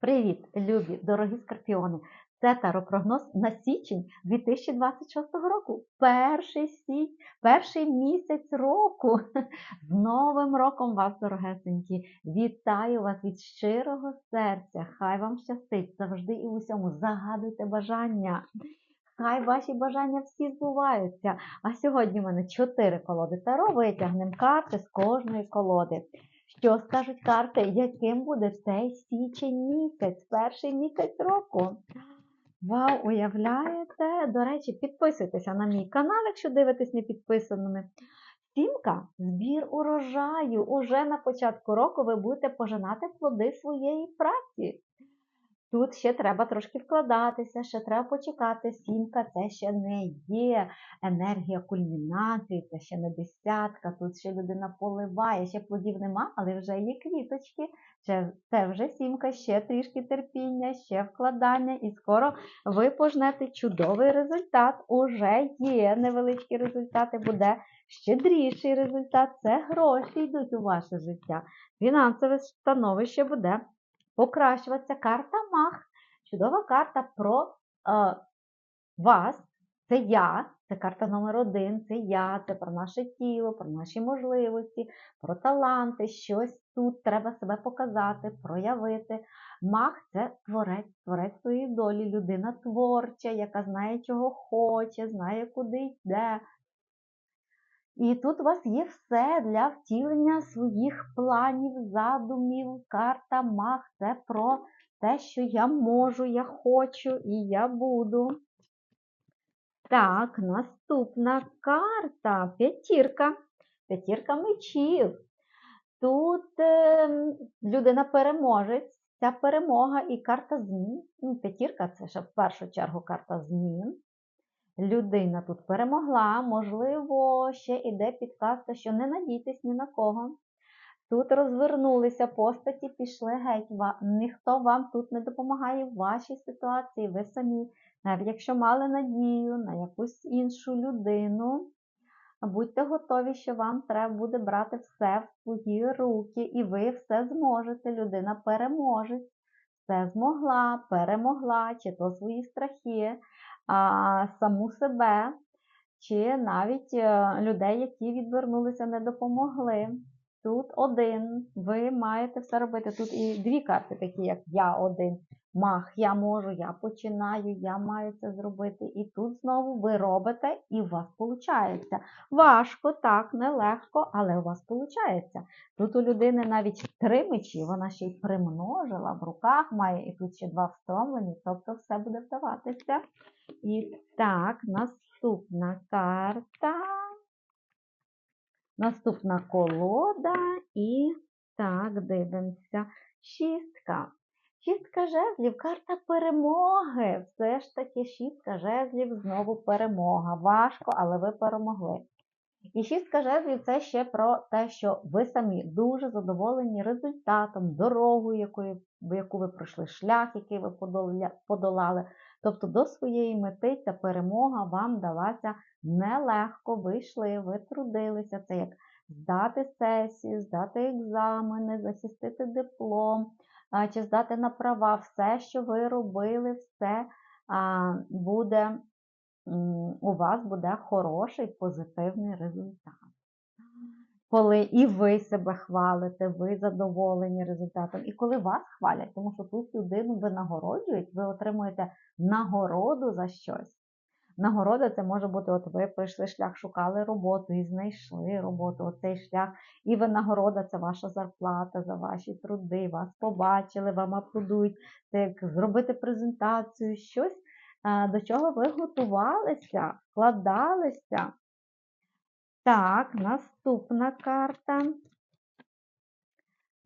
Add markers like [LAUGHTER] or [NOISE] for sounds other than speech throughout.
Привіт, любі, дорогі скорпіони! Це таропрогноз на січень 2026 року. Перший січ... перший місяць року. [LAUGHS] З Новим роком вас, дорогесенькі! Вітаю вас від щирого серця! Хай вам щастить завжди і усьому. Загадуйте бажання. Хай ваші бажання всі збуваються. А сьогодні в мене чотири колоди таро. Витягнемо карти з кожної колоди. Що скажуть карти, яким буде цей січень місяць, перший місяць року? Вау, уявляєте? До речі, підписуйтеся на мій канал, якщо дивитесь не підписаними. Сімка збір урожаю. Уже на початку року ви будете пожинати плоди своєї праці. Тут ще треба трошки вкладатися, ще треба почекати. Сімка це ще не є енергія кульмінації, це ще не десятка. Тут ще людина поливає, ще плодів нема, але вже є квіточки. Це вже сімка, ще трішки терпіння, ще вкладання, і скоро ви пожнете чудовий результат. Уже є невеличкі результати, буде щедріший результат. Це гроші йдуть у ваше життя. Фінансове становище буде покращуватися. Карта Мах. Чудова карта про е, вас. Це я, це карта номер один, це я, це про наше тіло, про наші можливості, про таланти, щось тут треба себе показати, проявити. Мах це творець, творець своєї долі, людина творча, яка знає, чого хоче, знає, куди йде. І тут у вас є все для втілення своїх планів, задумів, карта Мах це про те, що я можу, я хочу і я буду. Так, наступна карта п'ятірка. П'ятірка мечів. Тут е, людина переможець, ця перемога і карта змін. Ну, П'ятірка це ще в першу чергу карта змін. Людина тут перемогла, можливо, ще іде підказка, що не надійтесь ні на кого. Тут розвернулися постаті, пішли геть. Ніхто вам тут не допомагає в вашій ситуації, ви самі. Навіть якщо мали надію на якусь іншу людину, будьте готові, що вам треба буде брати все в свої руки, і ви все зможете. Людина переможе. Все змогла, перемогла, чи то свої страхи, а, саму себе, чи навіть е, людей, які відвернулися, не допомогли. Тут один, ви маєте все робити. Тут і дві карти, такі, як я один. Мах, я можу, я починаю, я маю це зробити. І тут знову ви робите, і у вас виходить. Важко, так, нелегко, але у вас виходить. Тут у людини навіть три мечі, вона ще й примножила, в руках має, і тут ще два встромлені, тобто все буде вдаватися. І так, наступна карта. Наступна колода і так, дивимося. Шістка. Шістка жезлів, карта перемоги. Все ж таки, шістка жезлів, знову перемога. Важко, але ви перемогли. І шістка жезлів це ще про те, що ви самі дуже задоволені результатом, дорогою, якою, яку ви пройшли, шлях, який ви подолали. Тобто до своєї мети ця перемога вам далася нелегко, ви йшли, ви трудилися. Це як здати сесію, здати екзамени, захистити диплом, чи здати на права. Все, що ви робили, все буде, у вас буде хороший позитивний результат. Коли і ви себе хвалите, ви задоволені результатом, і коли вас хвалять, тому що тут людину винагороджують, ви отримуєте нагороду за щось. Нагорода це може бути, от ви пройшли шлях, шукали роботу і знайшли роботу, оцей шлях. І винагорода це ваша зарплата за ваші труди, вас побачили, вам аплодують, це зробити презентацію, щось, до чого ви готувалися, вкладалися. Так, наступна карта.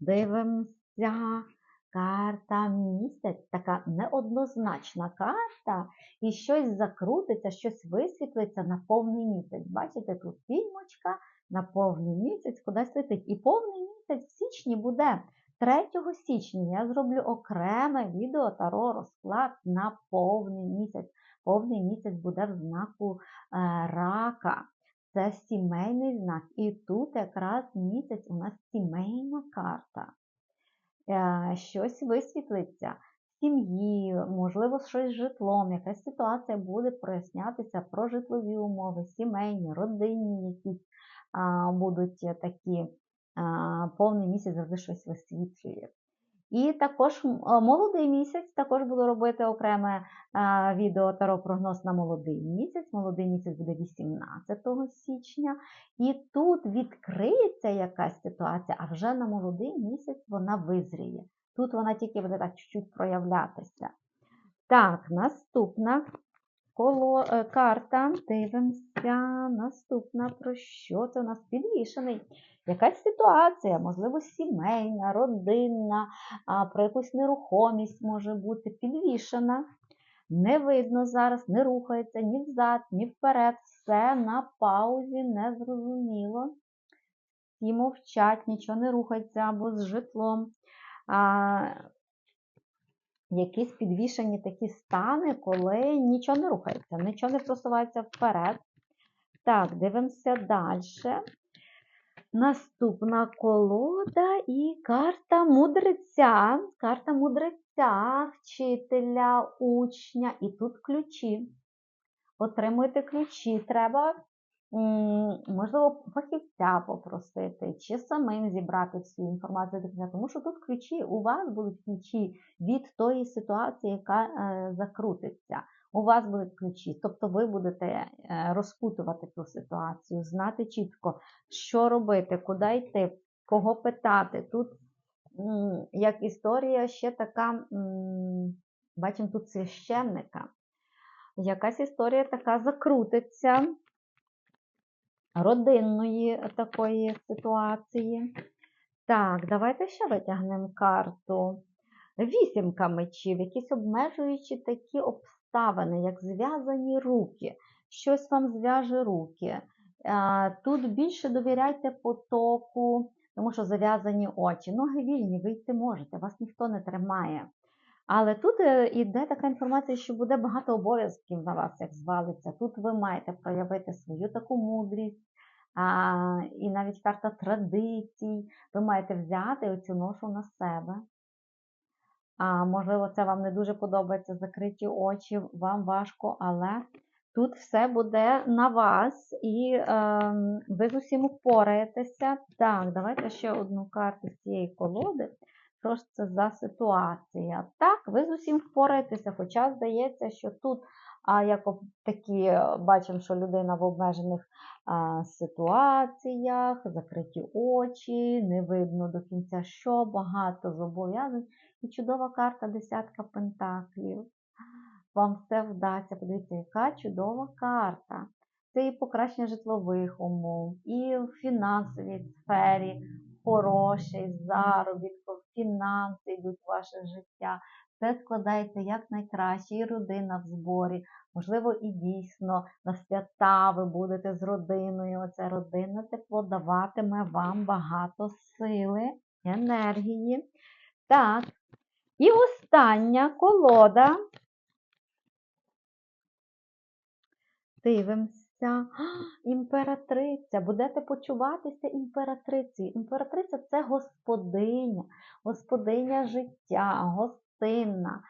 Дивимося. Карта місяць, така неоднозначна карта, і щось закрутиться, щось висвітлиться на повний місяць. Бачите, тут фільмочка на повний місяць кудись летить. І повний місяць в січні буде 3 січня. Я зроблю окреме відео таро розклад на повний місяць. Повний місяць буде в знаку е, рака. Це сімейний знак. І тут якраз місяць у нас сімейна карта. Е, щось висвітлиться в сім'ї, можливо, щось з житлом, якась ситуація буде прояснятися про житлові умови, сімейні, родинні якісь будуть такі повний місяць завжди щось висвітлює. І також молодий місяць, також буду робити окреме відео таро-прогноз на молодий місяць. Молодий місяць буде 18 січня. І тут відкриється якась ситуація, а вже на молодий місяць вона визріє. Тут вона тільки буде так чуть-чуть проявлятися. Так, наступна коло, е, карта. Дивимося. Наступна про що це у нас підвішений? Якась ситуація, можливо, сімейна, родинна, про якусь нерухомість може бути підвішена. Не видно зараз, не рухається ні взад, ні вперед. Все на паузі, незрозуміло. Всі мовчать, нічого не рухається або з житлом. Якісь підвішені такі стани, коли нічого не рухається, нічого не просувається вперед. Так, дивимося далі. Наступна колода і карта мудреця. Карта мудреця, вчителя, учня. І тут ключі. Отримуйте ключі. Треба, можливо, фахівця попросити, чи самим зібрати всю інформацію. Тому що тут ключі, у вас будуть ключі від тої ситуації, яка е, закрутиться. У вас будуть ключі, тобто ви будете е, розпутувати ту ситуацію, знати чітко, що робити, куди йти, кого питати. Тут, як історія, ще така, бачимо тут священника. Якась історія така закрутиться родинної такої ситуації. Так, давайте ще витягнемо карту. Вісімка мечів, якісь обмежуючі такі обставини, як зв'язані руки. Щось вам зв'яже руки. Тут більше довіряйте потоку, тому що зав'язані очі. Ноги вільні, вийти можете, вас ніхто не тримає. Але тут е, іде така інформація, що буде багато обов'язків на вас, як звалиться. Тут ви маєте проявити свою таку мудрість, а, і навіть карта традицій. Ви маєте взяти оцю ношу на себе. А, можливо, це вам не дуже подобається, закриті очі, вам важко, але тут все буде на вас, і е, ви з усім впораєтеся. Так, давайте ще одну карту з цієї колоди. Що ж це за ситуація? Так, ви з усім впораєтеся, хоча здається, що тут, а, як такі, е, бачимо, що людина в обмежених а, ситуаціях, закриті очі, не видно до кінця, що багато зобов'язань. І чудова карта десятка пентаклів. Вам все вдасться. Подивіться, яка чудова карта. Це і покращення житлових умов, і в фінансовій сфері хороший заробіток, фінанси йдуть в ваше життя. Все складається як найкраще, і родина в зборі. Можливо, і дійсно на свята ви будете з родиною. Оце родинне тепло даватиме вам багато сили, енергії. Так. І остання колода. Дивимося. А, [GASPS] Імператриця. Будете почуватися імператрицею. Імператриця це господиня, господиня життя, гостинна,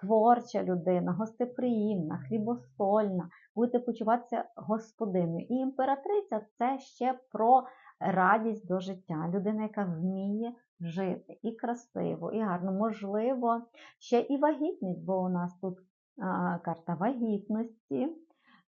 творча людина, гостеприємна, хлібосольна. Будете почуватися господиною. І імператриця це ще про радість до життя. Людина, яка вміє жити і красиво, і гарно. Можливо, ще і вагітність, бо у нас тут а, карта вагітності.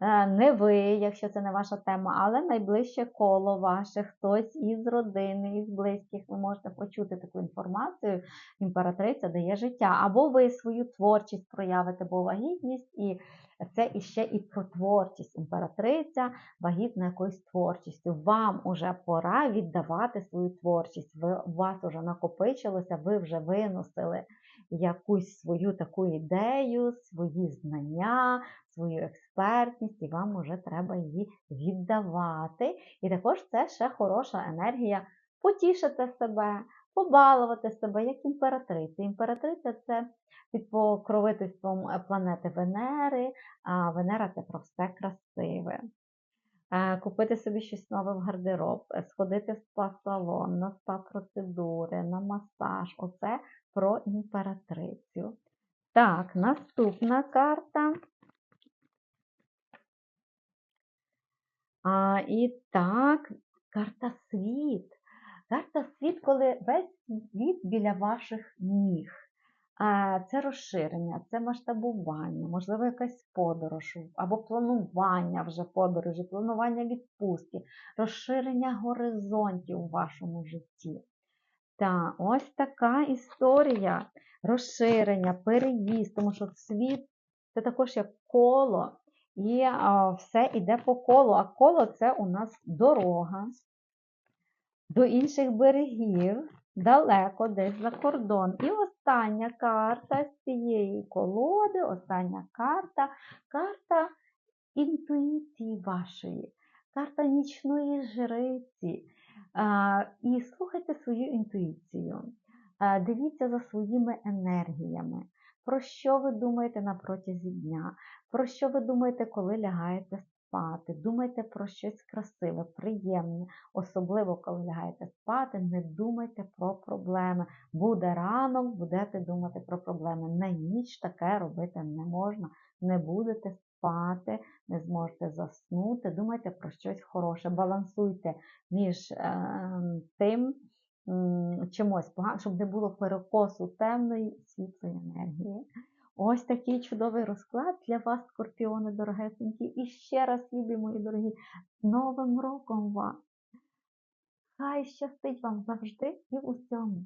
Е, Не ви, якщо це не ваша тема, але найближче коло ваше, хтось із родини, із близьких, ви можете почути таку інформацію. Імператриця дає життя. Або ви свою творчість проявите, бо вагітність, і це іще і про творчість. Імператриця вагітна якоюсь творчістю. Вам уже пора віддавати свою творчість. Ви, у вас вже накопичилося, ви вже виносили якусь свою таку ідею, свої знання, свою експертність, і вам вже треба її віддавати. І також це ще хороша енергія потішити себе, побалувати себе, як імператриця. Імператриця це під покровительством планети Венери, а Венера це про все красиве. е, купити собі щось нове в гардероб, е, сходити в спа-салон, на спа-процедури, на масаж. Оце про імператрицю. Так, наступна карта. А, і так, карта світ. Карта світ, коли весь світ біля ваших ніг. А, Це розширення, це масштабування, можливо, якась подорож або планування вже подорожі, планування відпустки, розширення горизонтів у вашому житті. Так, ось така історія розширення, переїзд, тому що світ це також як коло, і а, все йде по колу. А коло це у нас дорога до інших берегів, далеко десь за кордон. І остання карта з цієї колоди, остання карта, карта інтуїції вашої, карта нічної жриці. І слухайте свою інтуїцію. Дивіться за своїми енергіями. Про що ви думаєте на протязі дня? Про що ви думаєте, коли лягаєте спати? Думайте про щось красиве, приємне. Особливо, коли лягаєте спати, не думайте про проблеми. Буде ранок, будете думати про проблеми. На ніч таке робити не можна. Не будете спати, не зможете заснути. Думайте про щось хороше. Балансуйте між е, тим чимось поганим, щоб не було перекосу темної світлої енергії. Ось такий чудовий розклад для вас, скорпіони дорогесенькі. І ще раз, любі мої дорогі, з Новим роком вас! Хай щастить вам завжди і в усьому!